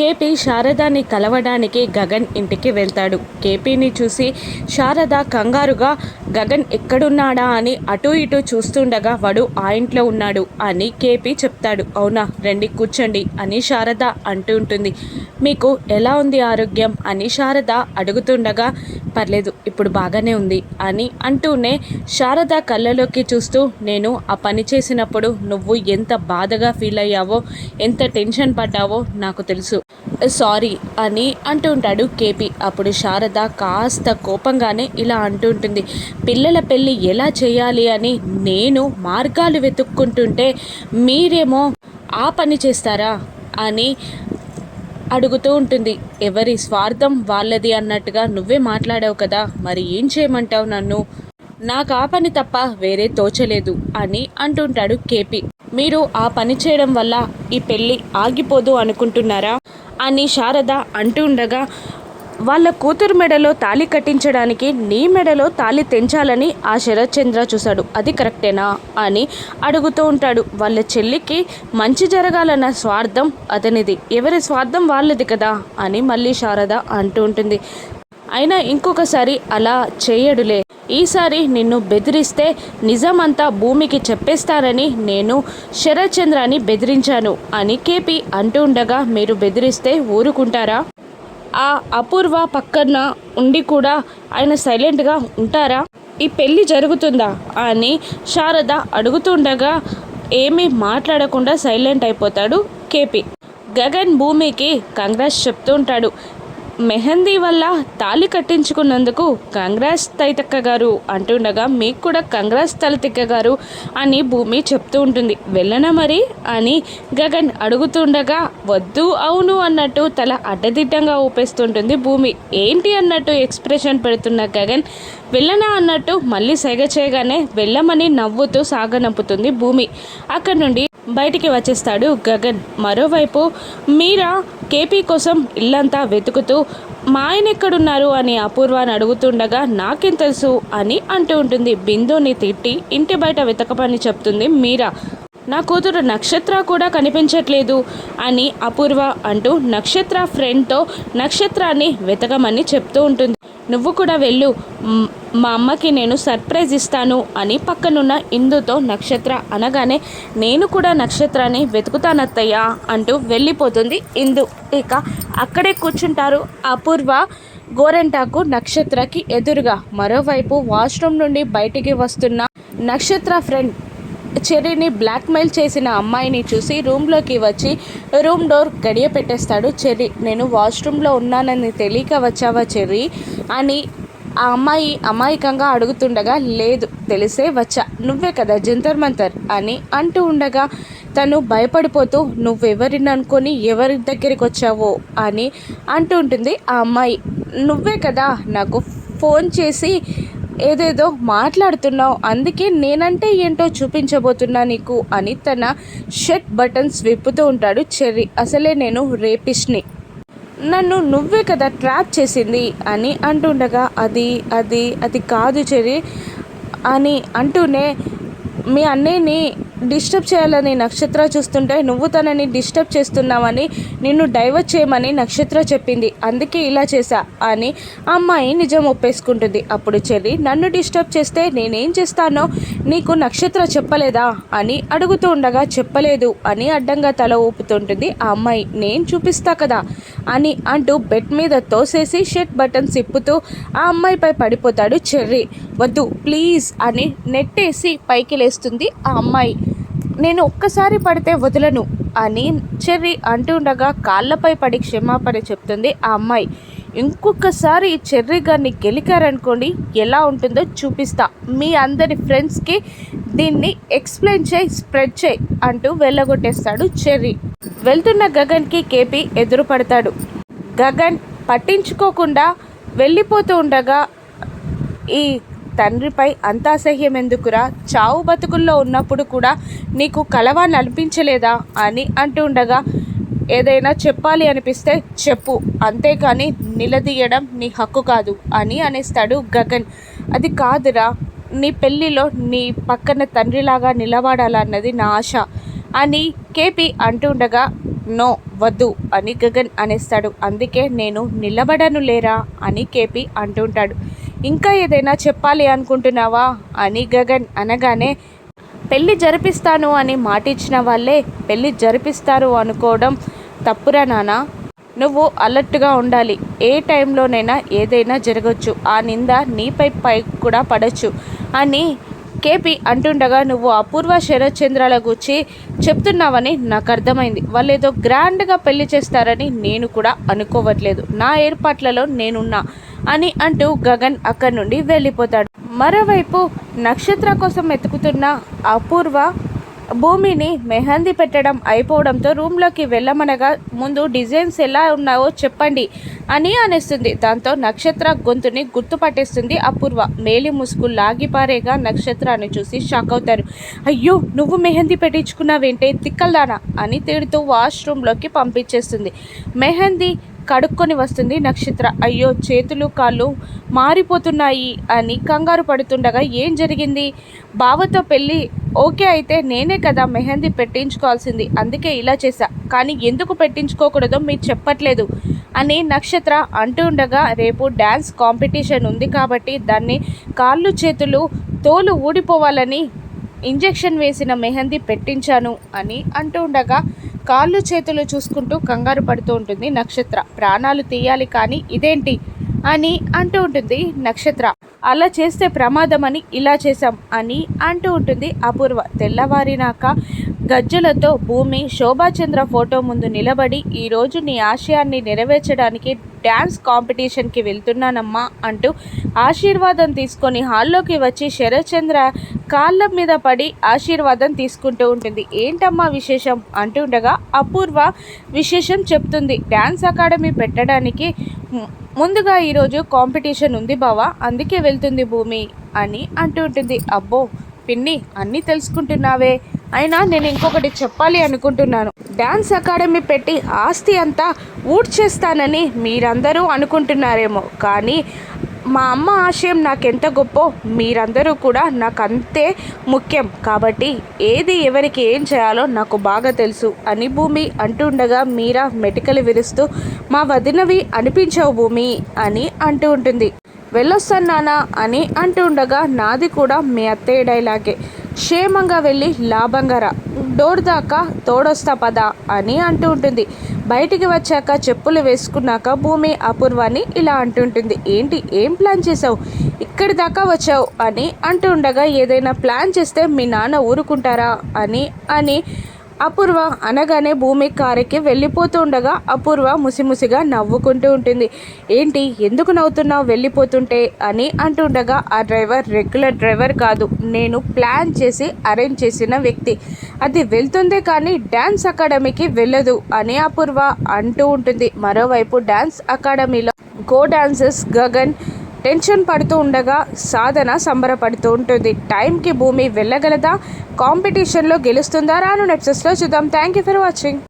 KP శారదాని కలవడానికి గగన్ ఇంటికి వెళ్తాడు. కేపీని చూసి శారద కంగారుగా గగన్ ఎక్కడున్నాడా? అని అటు ఇటు చూస్తుండగా వాడు ఆ ఇంట్లో ఉన్నాడు అని కేపీ చెప్తాడు. అవునా రండి కూర్చోండి అని శారద అంటూ ఉంటుంది. మీకు ఎలా ఉంది ఆరోగ్యం? అని శారద అడుగుతుండగా పర్లేదు ఇప్పుడు బాగానే ఉంది అని అంటూనే శారద కళ్ళలోకి చూస్తూ నేను ఆ పని చేసినప్పుడు నువ్వు ఎంత బాధగా ఫీల్ అయ్యావో ఎంత టెన్షన్ పడ్డావో నాకు తెలుసు. సారీ అని అంటుంటాడు కేపీ. అప్పుడు శారద కాస్త కోపంగానే ఇలా అంటుంటుంది పిల్లల పెళ్ళి ఎలా చేయాలి అని నేను మార్గాలు వెతుక్కుంటుంటే మీరేమో ఆ పని చేస్తారా అని అడుగుతూ ఉంటుంది. ఎవరి స్వార్థం వాళ్ళది అన్నట్టుగా నువ్వే మాట్లాడావు కదా మరి ఏం చేయమంటావు నన్ను? నాకు ఆ పని తప్ప వేరే తోచలేదు అని అంటుంటాడు కేపీ. మీరు ఆ పని చేయడం వల్ల ఈ పెళ్ళి ఆగిపోదు అనుకుంటున్నారా? అని శారద అంటుండగా వాళ్ళ కూతురు మెడలో తాళి కట్టించడానికి నీ మెడలో తాళి తెంచాలని ఆ శరత్చంద్ర చూశాడు. అది కరెక్టేనా? అని అడుగుతూ ఉంటాడు. వాళ్ళ చెల్లికి మంచి జరగాలన్న స్వార్థం అతనిది. ఎవరి స్వార్థం వాళ్ళది కదా? అని మళ్ళీ శారద అంటూ ఉంటుంది. అయినా ఇంకొకసారి అలా చేయడులే. ఈసారి నిన్ను బెదిరిస్తే నిజమంతా భూమికి చెప్పేస్తారని నేను శరత్చంద్రాని బెదిరించాను అని కేపీ అంటూ ఉండగా మీరు బెదిరిస్తే ఊరుకుంటారా? ఆ అపూర్వ పక్కన ఉండి కూడా ఆయన సైలెంట్గా ఉంటారా? ఈ పెళ్ళి జరుగుతుందా? అని శారద అడుగుతుండగా ఏమీ మాట్లాడకుండా సైలెంట్ అయిపోతాడు కేపీ. గగన్ భూమికి కంగ్రెస్ చెప్తూ ఉంటాడు. మెహందీ వల్ల తాళి కట్టించుకున్నందుకు కంగ్రాస్ తైతక్క గారు అంటుండగా మీకు కూడా కంగ్రాస్ తలతిక్క గారు అని భూమి చెప్తూ ఉంటుంది. వెళ్ళనా మరి? అని గగన్ అడుగుతుండగా వద్దు అవును అన్నట్టు తల అడ్డదిడ్డంగా ఊపేస్తుంటుంది భూమి. ఏంటి అన్నట్టు ఎక్స్ప్రెషన్ పెడుతున్న గగన్? వెళ్ళనా అన్నట్టు మళ్ళీ సెగ చేయగానే వెళ్ళమని నవ్వుతూ సాగనంపుతుంది భూమి. అక్కడి నుండి బయటికి వచ్చేస్తాడు గగన్. మరోవైపు మీరా కేపీ కోసం ఇల్లంతా వెతుకుతూ మా ఆయన ఎక్కడున్నారు? అని అపూర్వాన్ని అడుగుతుండగా నాకేం తెలుసు అని అంటూ ఉంటుంది. బిందుని తిట్టి ఇంటి బయట వెతకమని చెప్తుంది మీరా. నా కూతురు నక్షత్ర కూడా కనిపించట్లేదు అని అపూర్వ అంటూ నక్షత్ర ఫ్రెండ్తో నక్షత్రాన్ని వెతకమని చెప్తూ ఉంటుంది. నువ్వు కూడా వెళ్ళు. మా అమ్మకి నేను సర్ప్రైజ్ ఇస్తాను అని పక్కనున్న ఇందుతో నక్షత్ర అనగానే నేను కూడా నక్షత్రాన్ని వెతుకుతానత్తయ్యా అంటూ వెళ్ళిపోతుంది ఇందు. ఇక అక్కడే కూర్చుంటారు అపూర్వ గోరెంటాకు నక్షత్రకి ఎదురుగా. మరోవైపు వాష్రూమ్ నుండి బయటికి వస్తున్న నక్షత్ర ఫ్రెండ్ చెర్రీని బ్లాక్మెయిల్ చేసిన అమ్మాయిని చూసి రూమ్లోకి వచ్చి రూమ్ డోర్ గడియ పెట్టేస్తాడు చెర్రీ. నేను వాష్రూమ్లో ఉన్నానని తెలియక వచ్చావా చెర్రీ? అని ఆ అమ్మాయి అమాయకంగా అడుగుతుండగా లేదు తెలిసే వచ్చా. నువ్వే కదా జంతర్ మంతర్ అని అంటూ ఉండగా తను భయపడిపోతూ నువ్వెవరిని అనుకొని ఎవరి దగ్గరికి వచ్చావో? అని అంటూ ఉంటుంది ఆ అమ్మాయి. నువ్వే కదా నాకు ఫోన్ చేసి ఏదేదో మాట్లాడుతున్నావు అందుకే నేనంటే ఏంటో చూపించబోతున్నా నీకు అని తన షర్ట్ బటన్స్ విప్పుతూ ఉంటాడు చెర్రీ. అసలే నేను రేపిష్ని నన్ను నువ్వే కదా ట్రాప్ చేసింది అని అంటుండగా అది అది అది కాదు చెర్రీ అని అంటూనే మీ అన్నయ్యని డిస్టర్బ్ చేయాలని నక్షత్ర చూస్తుంటే నువ్వు తనని డిస్టర్బ్ చేస్తున్నావని నిన్ను డైవర్ట్ చేయమని నక్షత్ర చెప్పింది. అందుకే ఇలా చేశా అని ఆ అమ్మాయి నిజం ఒప్పేసుకుంటుంది. అప్పుడు చెర్రి నన్ను డిస్టర్బ్ చేస్తే నేనేం చేస్తానో నీకు నక్షత్ర చెప్పలేదా? అని అడుగుతూ ఉండగా చెప్పలేదు అని అడ్డంగా తల ఊపుతుంటుంది ఆ అమ్మాయి. నేను చూపిస్తా కదా అని అంటూ బెడ్ మీద తోసేసి షర్ట్ బటన్ సిప్పుతూ ఆ అమ్మాయిపై పడిపోతాడు చెర్రీ. వద్దు ప్లీజ్ అని నెట్టేసి పైకి లేస్తుంది ఆ అమ్మాయి. నేను ఒక్కసారి పడితే వదలను అని చెర్రీ అంటుండగా కాళ్ళపై పడి క్షమాపణ చెప్తుంది ఆ అమ్మాయి. ఇంకొకసారి చెర్రీ గారిని గెలికారనుకోండి ఎలా ఉంటుందో చూపిస్తా. మీ అందరి ఫ్రెండ్స్కి దీన్ని ఎక్స్ప్లెయిన్ చేయి స్ప్రెడ్ చేయి అంటూ వెళ్ళగొట్టేస్తాడు చెర్రీ. వెళ్తున్న గగన్కి కేపీ ఎదురు పడతాడు. గగన్ పట్టించుకోకుండా వెళ్ళిపోతూ ఉండగా ఈ తండ్రిపై అంత అసహ్యం ఎందుకురా? చావు బతుకుల్లో ఉన్నప్పుడు కూడా నీకు కలవాన్ని అనిపించలేదా అని అంటూ ఉండగా ఏదైనా చెప్పాలి అనిపిస్తే చెప్పు. అంతేకాని నిలదీయడం నీ హక్కు కాదు అని అనేస్తాడు గగన్. అది కాదురా నీ పెళ్ళిలో నీ పక్కన తండ్రిలాగా నిలబడాలన్నది నా ఆశ అని కేపీ అంటుండగా నో వద్దు అని గగన్ అనేస్తాడు. అందుకే నేను నిలబడను లేరా అని కేపీ అంటుంటాడు ఇంకా ఏదైనా చెప్పాలి అనుకుంటున్నావా? అని గగన్ అనగానే పెళ్ళి జరిపిస్తాను అని మాటిచ్చిన వాళ్ళే పెళ్ళి జరిపిస్తారు అనుకోవడం తప్పురా నాన్న నువ్వు అలర్ట్గా ఉండాలి. ఏ టైంలోనైనా ఏదైనా జరగచ్చు. ఆ నింద నీపై పై కూడా పడవచ్చు అని కేపీ అంటుండగా నువ్వు అపూర్వ శరత్చంద్రాల గురించి చెప్తున్నావని నాకు అర్థమైంది. వాళ్ళు ఏదో గ్రాండ్గా పెళ్ళి చేస్తారని నేను కూడా అనుకోవట్లేదు. నా ఏర్పాట్లలో నేనున్నా. అని అంటూ గగన్ అక్కడి నుండి వెళ్ళిపోతాడు. మరోవైపు నక్షత్ర కోసం వెతుకుతున్న అపూర్వ భూమిని మెహందీ పెట్టడం అయిపోవడంతో రూమ్లోకి వెళ్ళమనగా ముందు డిజైన్స్ ఎలా ఉన్నావో చెప్పండి అని అనేస్తుంది. దాంతో నక్షత్ర గొంతుని గుర్తుపట్టేస్తుంది అపూర్వ. మేలి ముసుగు లాగిపారేగా నక్షత్రాన్ని చూసి షాక్ అవుతారు. అయ్యో నువ్వు మెహందీ పెట్టించుకున్నావేంటే తిక్కల్దానా అని తిడుతూ వాష్రూమ్లోకి పంపించేస్తుంది. మెహందీ కడుక్కొని వస్తుంది. నక్షత్ర అయ్యో చేతులు కాళ్ళు మారిపోతున్నాయి అని కంగారు పడుతుండగా ఏం జరిగింది? బావతో పెళ్ళి ఓకే అయితే నేనే కదా మెహందీ పెట్టించుకోవాల్సింది. అందుకే ఇలా చేశా. కానీ ఎందుకు పెట్టించుకోకూడదో మీరు చెప్పట్లేదు అని నక్షత్ర అంటూ ఉండగా రేపు డ్యాన్స్ కాంపిటీషన్ ఉంది కాబట్టి దాన్ని కాళ్ళు చేతులు తోలు ఊడిపోవాలని ఇంజెక్షన్ వేసిన మెహందీ పెట్టించాను అని అంటూ ఉండగా కాళ్ళు చేతులు చూసుకుంటూ కంగారు పడుతూ ఉంటుంది నక్షత్ర. ప్రాణాలు తీయాలి కానీ ఇదేంటి? అని అంటూ ఉంటుంది నక్షత్ర. అలా చేస్తే ప్రమాదం అని ఇలా చేశాం అని అంటూ ఉంటుంది అపూర్వ. తెల్లవారినాక గజ్జలతో భూమి శోభాచంద్ర ఫోటో ముందు నిలబడి ఈరోజు నీ ఆశయాన్ని నెరవేర్చడానికి డ్యాన్స్ కాంపిటీషన్కి వెళ్తున్నానమ్మా అంటూ ఆశీర్వాదం తీసుకొని హాల్లోకి వచ్చి శరత్చంద్ర కాళ్ళ మీద పడి ఆశీర్వాదం తీసుకుంటూ ఉంటుంది. ఏంటమ్మా విశేషం? అంటుండగా అపూర్వ విశేషం చెప్తుంది. డ్యాన్స్ అకాడమీ పెట్టడానికి ముందుగా ఈరోజు కాంపిటీషన్ ఉంది బావా అందుకే వెళ్తుంది భూమి అని అంటూ ఉంటుంది. అబ్బో పిన్ని అన్నీ తెలుసుకుంటున్నావే. అయినా నేను ఇంకొకటి చెప్పాలి అనుకుంటున్నాను. డ్యాన్స్ అకాడమీ పెట్టి ఆస్తి అంతా ఊడ్చేస్తానని మీరందరూ అనుకుంటున్నారేమో. కానీ మా అమ్మ ఆశయం నాకెంత గొప్పో మీరందరూ కూడా నాకు అంతే ముఖ్యం. కాబట్టి ఏది ఎవరికి ఏం చేయాలో నాకు బాగా తెలుసు. అని భూమి అంటుండగా మీరా మెటికలు విరుస్తూ మా వదినవి అనిపించవు భూమి అని అంటూ ఉంటుంది. వెళ్ళొస్తాను నానా అని అంటూ ఉండగా నాది కూడా మీ అత్తయ్య డైలాగే. క్షేమంగా వెళ్ళి లాభంగా రా డోర్ దాకా తోడొస్తా పద అని అంటూ ఉంటుంది. బయటికి వచ్చాక చెప్పులు వేసుకున్నాక భూమి అపూర్వాన్ని ఇలా అంటుంటుంది. ఏంటి? ఏం ప్లాన్ చేసావు ఇక్కడి దాకా వచ్చావు అని అంటూ ఉండగా ఏదైనా ప్లాన్ చేస్తే మీ నాన్న ఊరుకుంటారా అని అని అపూర్వ అనగానే భూమి కారెక్కి వెళ్ళిపోతూ ఉండగా అపూర్వ ముసిముసిగా నవ్వుకుంటూ ఉంటుంది. ఏంటి ఎందుకు నవ్వుతున్నావు వెళ్ళిపోతుంటే అని అంటుండగా ఆ డ్రైవర్ రెగ్యులర్ డ్రైవర్ కాదు. నేను ప్లాన్ చేసి అరేంజ్ చేసిన వ్యక్తి. అది వెళ్తుందే కానీ డ్యాన్స్ అకాడమీకి వెళ్ళదు అని అపూర్వ అంటూ ఉంటుంది. మరోవైపు డ్యాన్స్ అకాడమీలో గో డాన్సర్స్ గగన్ టెన్షన్ పడుతూ ఉండగా సాధన సంబరపడుతూ ఉంటుంది. టైంకి భూమి వెళ్ళగలదా? కాంపిటీషన్లో గెలుస్తుందా? రాను నెప్సెస్లో చూద్దాం. Thank you for watching.